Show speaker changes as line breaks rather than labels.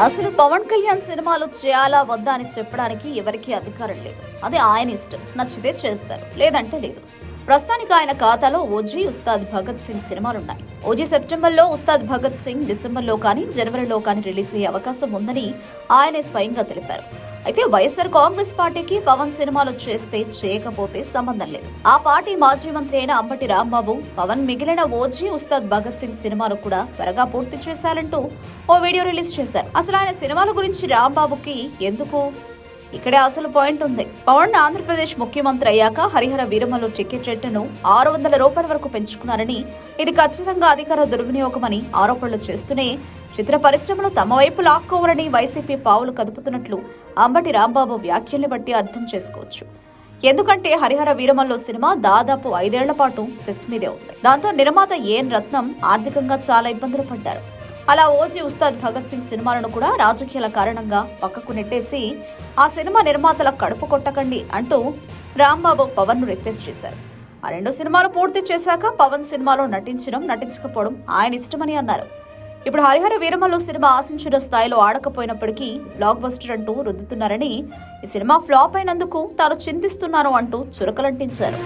అసలు పవన్ కళ్యాణ్ సినిమాలు చేయాలా వద్దా అని చెప్పడానికి ఎవరికీ అధికారం లేదు. అది ఆయన ఇష్టం. నచ్చితే చేస్తారు. లేదంటే లేదు. ప్రస్తుతానికి ఆయన ఖాతాలో ఓజీ ఉస్తాద్ భగత్ సింగ్ సినిమాలున్నాయి. ఓజీ సెప్టెంబర్లో ఉస్తాద్ భగత్ సింగ్ డిసెంబర్లో కానీ జనవరిలో కానీ రిలీజ్ అయ్యే అవకాశం ఉందని ఆయనే స్వయంగా తెలిపారు. అయితే వైఎస్ఆర్ కాంగ్రెస్ పార్టీకి పవన్ సినిమాలు చేస్తే చేయకపోతే సంబంధం లేదు. ఆ పార్టీ మాజీ మంత్రి అయిన అంబటి రాంబాబు పవన్ మిగిలిన ఓజీ ఉస్తాద్ భగత్ సింగ్ సినిమాలు కూడా త్వరగా పూర్తి చేశారంటూ ఓ వీడియో రిలీజ్ చేశారు. అసలు ఆయన సినిమాల గురించి రాంబాబుకి ఎందుకు ఇక్కడే అసలు పాయింట్ ఉంది. పవన్ ఆంధ్రప్రదేశ్ ముఖ్యమంత్రి అయ్యాక హరిహర వీరమలు టికెట్ రేటును ఆరు వందల రూపాయల వరకు పెంచుకున్నారని ఇది ఖచ్చితంగా అధికార దుర్వినియోగమని ఆరోపణలు చేస్తూనే చిత్ర పరిశ్రమలు తమ వైపు లాక్కోవాలని వైసీపీ పావులు కదుపుతున్నట్లు అంబటి రాంబాబు వ్యాఖ్యల్ని బట్టి అర్థం చేసుకోవచ్చు. ఎందుకంటే హరిహర వీరమల్లు సినిమా దాదాపు ఐదేళ్ళ పాటు సెట్స్ మీదే ఉంది. దాంతో నిర్మాత ఏఎన్ రత్నం ఆర్థికంగా చాలా ఇబ్బందులు పడ్డారు. అలా ఓజీ ఉస్తాద్ భగత్ సింగ్ సినిమాలను కూడా రాజకీయాల కారణంగా పక్కకు నెట్టేసి ఆ సినిమా నిర్మాతల కడుపు కొట్టకండి అంటూ రాంబాబు పవన్ను రిక్వెస్ట్ చేశారు. ఆ రెండు సినిమాలు పూర్తి చేశాక పవన్ సినిమాలో నటించడం నటించకపోవడం ఆయన ఇష్టమని అన్నారు. ఇప్పుడు హరిహర వీరమల్లు సినిమా ఆశించిన స్థాయిలో ఆడకపోయినప్పటికీ బ్లాక్ బస్టర్ అంటూ రుద్దుతున్నారని ఈ సినిమా ఫ్లాప్ అయినందుకు తాను చింతిస్తున్నాను అంటూ చురకలంటించారు.